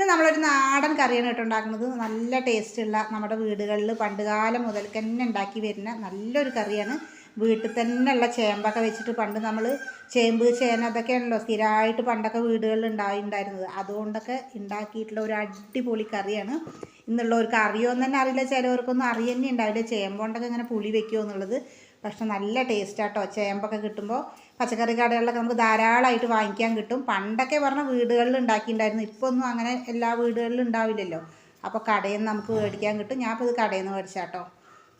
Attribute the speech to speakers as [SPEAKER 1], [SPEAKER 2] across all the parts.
[SPEAKER 1] ഇന്ന് നമ്മളൊരു നാടൻ കറിയാണ് കേട്ടോ ഉണ്ടാക്കുന്നത്. നല്ല ടേസ്റ്റുള്ള നമ്മുടെ വീടുകളിൽ പണ്ടുകാലം മുതൽക്ക് തന്നെ ഉണ്ടാക്കി വരുന്ന നല്ലൊരു കറിയാണ്. വീട്ടിൽ ഉള്ള ചേമ്പൊക്കെ വെച്ചിട്ട് പണ്ട് നമ്മൾ ചേമ്പ് ചേന അതൊക്കെയാണല്ലോ സ്ഥിരമായിട്ട് പണ്ടൊക്കെ വീടുകളിൽ ഉണ്ടായിട്ടുണ്ടായിരുന്നത് അതുകൊണ്ടൊക്കെ ഉണ്ടാക്കിയിട്ടുള്ള ഒരു അടിപൊളി കറിയാണ്. ഇന്നുള്ളവർക്ക് അറിയുമെന്ന് തന്നെ അറിയില്ല. ചിലവർക്കൊന്നും അറിയന്നെ ഉണ്ടാവില്ല ചേമ്പുകൊണ്ടൊക്കെ ഇങ്ങനെ പുളി വെക്കുമോ എന്നുള്ളത്. പക്ഷെ നല്ല ടേസ്റ്റാട്ടോ ചേമ്പൊക്കെ കിട്ടുമ്പോൾ പച്ചക്കറി കടകളിലൊക്കെ നമുക്ക് ധാരാളമായിട്ട് വാങ്ങിക്കാൻ കിട്ടും. പണ്ടൊക്കെ പറഞ്ഞ വീടുകളിൽ ഉണ്ടാക്കിയിട്ടുണ്ടായിരുന്നു. ഇപ്പോൾ ഒന്നും അങ്ങനെ എല്ലാ വീടുകളിലും ഉണ്ടാവില്ലല്ലോ. അപ്പോൾ കടയിൽ നിന്ന് നമുക്ക് മേടിക്കാൻ കിട്ടും. ഞാൻ ഇപ്പോൾ ഇത് കടയിൽ നിന്ന് മേടിച്ചാട്ടോ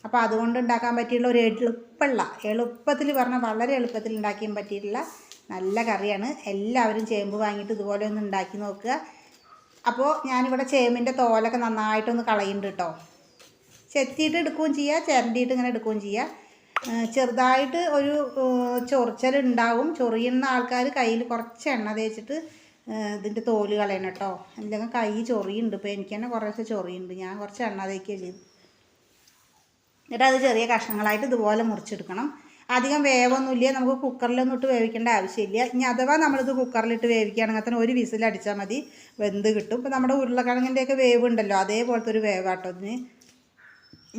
[SPEAKER 1] അപ്പോൾ അതുകൊണ്ട് ഉണ്ടാക്കാൻ പറ്റിയുള്ള ഒരു എളുപ്പമുള്ള എളുപ്പത്തിൽ പറഞ്ഞാൽ വളരെ എളുപ്പത്തിൽ ഉണ്ടാക്കാൻ പറ്റിയിട്ടുള്ള നല്ല കറിയാണ്. എല്ലാവരും ചേമ്പ് വാങ്ങിയിട്ട് ഇതുപോലെ ഒന്ന് ഉണ്ടാക്കി നോക്കുക. അപ്പോൾ ഞാനിവിടെ ചേമ്പിന്റെ തോലൊക്കെ നന്നായിട്ടൊന്ന് കളയുന്നുണ്ട് കേട്ടോ ചെത്തിയിട്ട് എടുക്കുകയും ചെയ്യുക ചിരണ്ടിയിട്ട് ഇങ്ങനെ എടുക്കുകയും ചെയ്യുക ചെറുതായിട്ട് ഒരു ചൊറിച്ചൽ ഉണ്ടാവും ചൊറിയുന്ന ആൾക്കാർ കയ്യിൽ കുറച്ച് എണ്ണ തേച്ചിട്ട് ഇതിന്റെ തോൽ കളയണം കേട്ടോ. അല്ലെങ്കിൽ കൈ ചൊറിയുണ്ട്. ഇപ്പോൾ എനിക്ക് തന്നെ കുറേശ്ശെ ചൊറിയുണ്ട്. ഞാൻ കുറച്ച് എണ്ണ തേക്കുകയാണ് ചെയ്തു എന്നിട്ട് അത് ചെറിയ കഷ്ണങ്ങളായിട്ട് ഇതുപോലെ മുറിച്ചെടുക്കണം. അധികം വേവൊന്നുമില്ല. നമുക്ക് കുക്കറിലൊന്നും ഇട്ട് വേവിക്കേണ്ട ആവശ്യമില്ല. ഇനി അഥവാ നമ്മളിത് കുക്കറിലിട്ട് വേവിക്കുകയാണെങ്കിൽ തന്നെ ഒരു വിസിൽ അടിച്ചാൽ മതി. വെന്ത് കിട്ടും. ഇപ്പം നമ്മുടെ ഉരുളക്കിഴങ്ങിന്റെയൊക്കെ വേവ് ഉണ്ടല്ലോ അതേപോലത്തെ ഒരു വേവാട്ടോ ഇതിന്.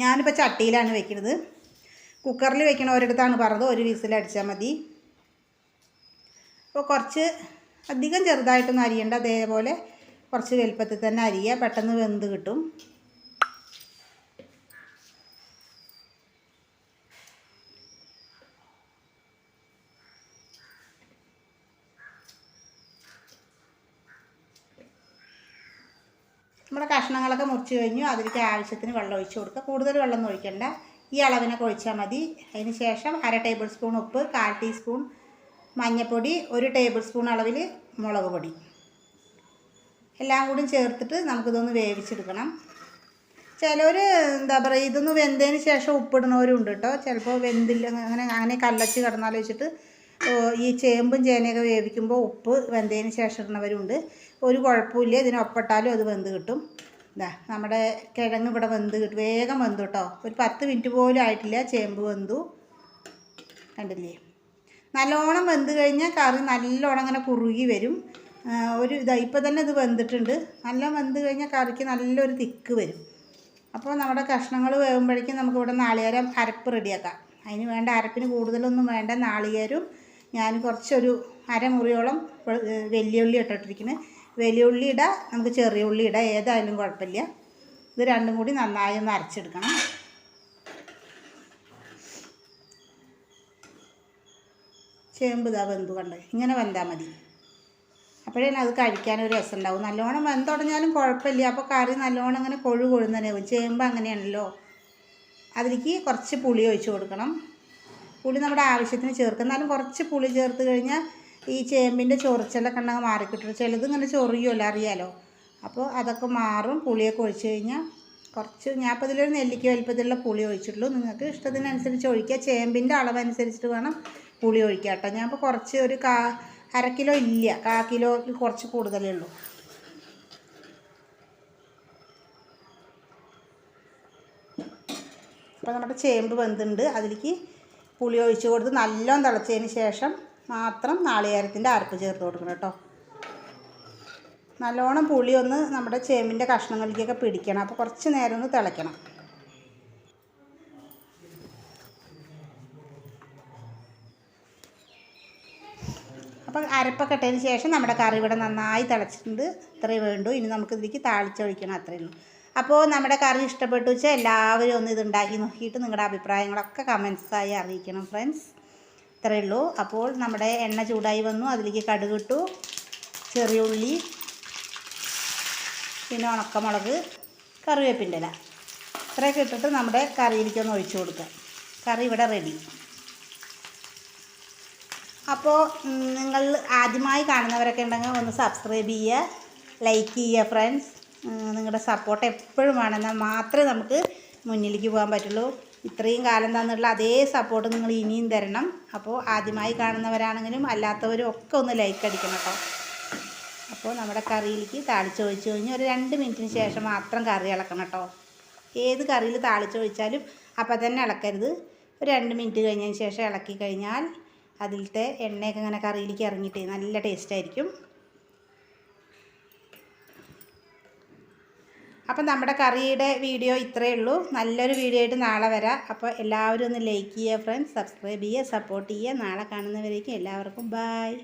[SPEAKER 1] ഞാനിപ്പോൾ ചട്ടിയിലാണ് വെക്കുന്നത് കുക്കറിൽ വെക്കണവരടുത്താണ് പറഞ്ഞത് ഒരു വിസിലടിച്ചാൽ മതി. അപ്പോൾ കുറച്ച് അധികം ചെറുതായിട്ടൊന്നും അരിയണ്ട അതേപോലെ കുറച്ച് വലുപ്പത്തിൽ തന്നെ അരിയുക പെട്ടെന്ന് വെന്ത് കിട്ടും. നമ്മുടെ കഷ്ണങ്ങളൊക്കെ മുറിച്ച് കഴിഞ്ഞു അതിലേക്ക് ആവശ്യത്തിന് വെള്ളം ഒഴിച്ച് കൊടുക്കുക. കൂടുതൽ വെള്ളം ഒന്നും ഒഴിക്കണ്ട. ഈ അളവിനൊക്കെ ഒഴിച്ചാൽ മതി. അതിന് ശേഷം അര ടേബിൾ സ്പൂൺ ഉപ്പ് കാൽ ടീസ്പൂൺ മഞ്ഞൾപ്പൊടി ഒരു ടേബിൾ സ്പൂൺ അളവിൽ മുളക് പൊടി. എല്ലാം കൂടി ചേർത്തിട്ട് നമുക്കിതൊന്ന് വേവിച്ചെടുക്കണം. ചിലർ എന്താ പറയുക ഇതൊന്ന് വെന്തതിന് ശേഷം ഉപ്പിടുന്നവരും ഉണ്ട് കേട്ടോ. ചിലപ്പോൾ വെന്തില്ല അങ്ങനെ അങ്ങനെ കല്ലച്ച് കിടന്നാൽ വെച്ചിട്ട് ഈ ചേമ്പും ചേനയൊക്കെ വേവിക്കുമ്പോൾ ഉപ്പ് വെന്തതിന് ശേഷം ഇടുന്നവരുണ്ട്. ഒരു കുഴപ്പമില്ല ഇതിനൊപ്പിട്ടാലും അത് വെന്ത് കിട്ടും. ഇതാ നമ്മുടെ കിഴങ്ങ് ഇവിടെ വെന്ത് കിട്ടും. വേഗം വെന്തു കേട്ടോ ഒരു പത്ത് മിനിറ്റ് പോലും ആയിട്ടില്ല. ചേമ്പ് വെന്തു. കണ്ടില്ലേ? നല്ലോണം വെന്ത് കഴിഞ്ഞാൽ കറി നല്ലോണം അങ്ങനെ കുറുകി വരും. ഒരു ഇതാ ഇപ്പോൾ തന്നെ ഇത് വെന്തിട്ടുണ്ട്. നല്ല വെന്ത് കഴിഞ്ഞാൽ കറിക്ക് നല്ലൊരു തിക്ക് വരും. അപ്പോൾ നമ്മുടെ കഷ്ണങ്ങൾ വേകുമ്പോഴേക്കും നമുക്ക് ഇവിടെ നാളികേരം അരപ്പ് റെഡിയാക്കാം. അതിന് വേണ്ട അരപ്പിന് കൂടുതലൊന്നും വേണ്ട നാളികേരും. ഞാൻ കുറച്ചൊരു അരമുറിയോളം വെല്ലുള്ളി ഏ, വലിയുള്ളി ഉള്ളി ഇടാം നമുക്ക് ചെറിയ ഉള്ളി ഇടാം ഏതായാലും കുഴപ്പമില്ല. ഇത് രണ്ടും കൂടി നന്നായി ഒന്ന് അരച്ചെടുക്കണം. ചേമ്പ് ഇതാ വെന്ത് കണ്ട്? ഇങ്ങനെ വെന്താൽ മതി. അപ്പോഴേ അത് കഴിക്കാനൊരു രസം ഉണ്ടാവും. നല്ലോണം വെന്തുടഞ്ഞാലും കുഴപ്പമില്ല. അപ്പോൾ കറി നല്ലോണം ഇങ്ങനെ കൊഴു കൊഴുന്നതിനാവും ചേമ്പ് അങ്ങനെയാണല്ലോ. അതിലേക്ക് കുറച്ച് പുളി ഒഴിച്ച് കൊടുക്കണം. പുളി നമ്മുടെ ആവശ്യത്തിന് ചേർക്കും. എന്നാലും കുറച്ച് പുളി ചേർത്ത് കഴിഞ്ഞാൽ ഈ ചേമ്പിന്റെ ചൊറിച്ചിലൊക്കെ ഉണ്ടെങ്കിൽ മാറിക്കിട്ടും ചിലത് ഇങ്ങനെ ചൊറിയുമല്ലോ അറിയാലോ? അപ്പോൾ അതൊക്കെ മാറും പുളിയൊക്കെ ഒഴിച്ച് കഴിഞ്ഞാൽ കുറച്ച് ഞാൻ അപ്പോൾ ഇതിലൊരു നെല്ലിക്ക വലിപ്പത്തിലുള്ള പുളി ഒഴിച്ചിട്ടുള്ളൂ. നിങ്ങൾക്ക് ഇഷ്ടത്തിനനുസരിച്ച് ഒഴിക്കുക. ചേമ്പിന്റെ അളവനുസരിച്ചിട്ട് വേണം പുളി ഒഴിക്കുക കേട്ടോ. ഞാൻ ഇപ്പോൾ കുറച്ച് ഒരു കാ അര കിലോ ഇല്ല. കാ കിലോ കുറച്ച് കൂടുതലേ ഉള്ളൂ. അപ്പോൾ നമ്മുടെ ചേമ്പ് വെന്തുണ്ട്. അതിലേക്ക് പുളി ഒഴിച്ച് കൊടുത്ത് നല്ലോണം തിളച്ചതിന് ശേഷം മാത്രം നാളികേരത്തിന്റെ അരപ്പ് ചേർത്ത് കൊടുക്കണം കേട്ടോ. നല്ലോണം പുളി ഒന്ന് നമ്മുടെ ചേമ്പിന്റെ കഷ്ണങ്ങളിലേക്കൊക്കെ പിടിക്കണം. അപ്പോൾ കുറച്ച് നേരം ഒന്ന് തിളയ്ക്കണം. അപ്പോൾ അരപ്പൊക്കെ ഇട്ടതിന് ശേഷം നമ്മുടെ കറി ഇവിടെ നന്നായി തിളച്ചിട്ടുണ്ട്. ഇത്രയേ വേണ്ടൂ. ഇനി നമുക്ക് ഇതിലേക്ക് താളിച്ചൊഴിക്കണം അത്രയേ ഉള്ളൂ. അപ്പോൾ നമ്മുടെ കറി ഇഷ്ടപ്പെട്ടു വെച്ചാൽ എല്ലാവരും ഒന്ന് ഇത് ഉണ്ടാക്കി നോക്കിയിട്ട് നിങ്ങളുടെ അഭിപ്രായങ്ങളൊക്കെ കമൻസായി അറിയിക്കണം ഫ്രണ്ട്സ് ഇത്രയേ ഉള്ളൂ. അപ്പോൾ നമ്മുടെ എണ്ണ ചൂടായി വന്നു. അതിലേക്ക് കടുക് ഇട്ടു ചെറിയ ഉള്ളി പിന്നെ ഉണക്കമുളക് കറിവേപ്പിന്റെ ഇല ഇത്രയൊക്കെ ഇട്ടിട്ട് നമ്മുടെ കറിയിലേക്കൊന്ന് ഒഴിച്ചു കൊടുക്കുക കറി ഇവിടെ റെഡി. അപ്പോൾ നിങ്ങൾ ആദ്യമായി കാണുന്നവരൊക്കെ ഉണ്ടെങ്കിൽ ഒന്ന് സബ്സ്ക്രൈബ് ചെയ്യുക ലൈക്ക് ചെയ്യുക ഫ്രണ്ട്സ്. നിങ്ങളുടെ സപ്പോർട്ട് എപ്പോഴും വേണമെന്നാൽ മാത്രമേ നമുക്ക് മുന്നിലേക്ക് പോകാൻ പറ്റുള്ളൂ. ഇത്രയും കാലം തന്നിട്ടുള്ള അതേ സപ്പോർട്ട് നിങ്ങൾ ഇനിയും തരണം. അപ്പോൾ ആദ്യമായി കാണുന്നവരാണെങ്കിലും അല്ലാത്തവരും ഒക്കെ ഒന്ന് ലൈക്ക് അടിക്കണം കേട്ടോ. അപ്പോൾ നമ്മുടെ കറിയിലേക്ക് താളിച്ച് ഒഴിച്ച് കഴിഞ്ഞ് ഒരു രണ്ട് മിനിറ്റിന് ശേഷം മാത്രം കറി ഇളക്കണം കേട്ടോ. ഏത് കറിയിൽ താളിച്ച് ഒഴിച്ചാലും അപ്പം തന്നെ ഇളക്കരുത്. ഒരു രണ്ട് മിനിറ്റ് കഴിഞ്ഞതിന് ശേഷം ഇളക്കി കഴിഞ്ഞാൽ അതിലത്തെ എണ്ണയൊക്കെ ഇങ്ങനെ കറിയിലേക്ക് ഇറങ്ങിയിട്ട് നല്ല ടേസ്റ്റ് അപ്പം നമ്മുടെ കറിയുടെ വീഡിയോ ഇത്രയേ ഉള്ളൂ. നല്ലൊരു വീഡിയോ ആയിട്ട് നാളെ വരാം. അപ്പോൾ എല്ലാവരും ഒന്ന് ലൈക്ക് ചെയ്യുക ഫ്രണ്ട്സ് സബ്സ്ക്രൈബ് ചെയ്യുക സപ്പോർട്ട് ചെയ്യുക. നാളെ കാണുന്നവരേക്കും എല്ലാവർക്കും ബായ്